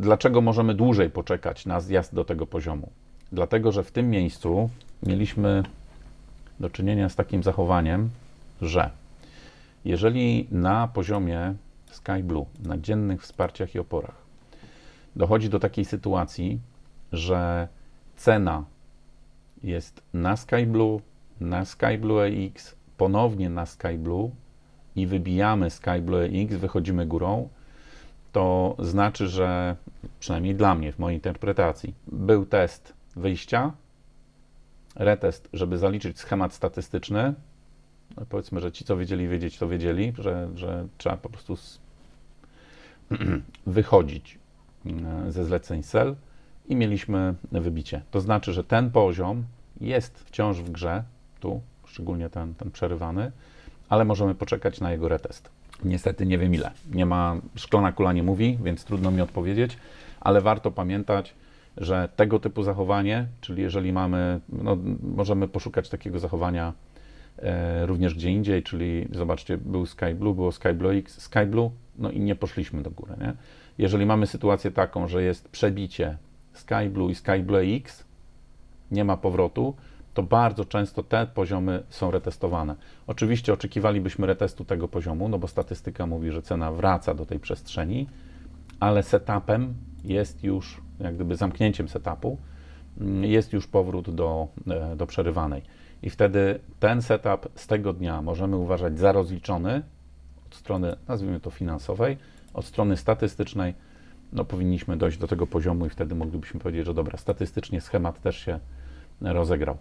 Dlaczego możemy dłużej poczekać na zjazd do tego poziomu? Dlatego, że w tym miejscu mieliśmy do czynienia z takim zachowaniem, że jeżeli na poziomie Sky Blue, na dziennych wsparciach i oporach, dochodzi do takiej sytuacji, że cena jest na Sky Blue, na Sky Blue X, ponownie na Sky Blue i wybijamy Sky Blue X, wychodzimy górą, to znaczy, że przynajmniej dla mnie, w mojej interpretacji, był test wyjścia, retest, żeby zaliczyć schemat statystyczny. No powiedzmy, że ci, co wiedzieli wiedzieć, to wiedzieli, że, że trzeba po prostu z, wychodzić mm, ze zleceń SEL i mieliśmy wybicie. To znaczy, że ten poziom jest wciąż w grze, tu szczególnie ten, ten przerywany, ale możemy poczekać na jego retest. Niestety nie wiem ile. Nie ma, szklana kula nie mówi, więc trudno mi odpowiedzieć, ale warto pamiętać, że tego typu zachowanie, czyli jeżeli mamy, no, możemy poszukać takiego zachowania e, również gdzie indziej, czyli zobaczcie, był Sky Blue, było Sky Blue X, Sky Blue, no i nie poszliśmy do góry. Nie? Jeżeli mamy sytuację taką, że jest przebicie Sky Blue i Sky Blue X, nie ma powrotu, to bardzo często te poziomy są retestowane. Oczywiście oczekiwalibyśmy retestu tego poziomu, no bo statystyka mówi, że cena wraca do tej przestrzeni, ale setupem jest już, jak gdyby zamknięciem setupu, mm, jest już powrót do, e, do przerywanej. I wtedy ten setup z tego dnia możemy uważać za rozliczony od strony, nazwijmy to finansowej, od strony statystycznej, no powinniśmy dojść do tego poziomu i wtedy moglibyśmy powiedzieć, że dobra, statystycznie schemat też się rozegrał.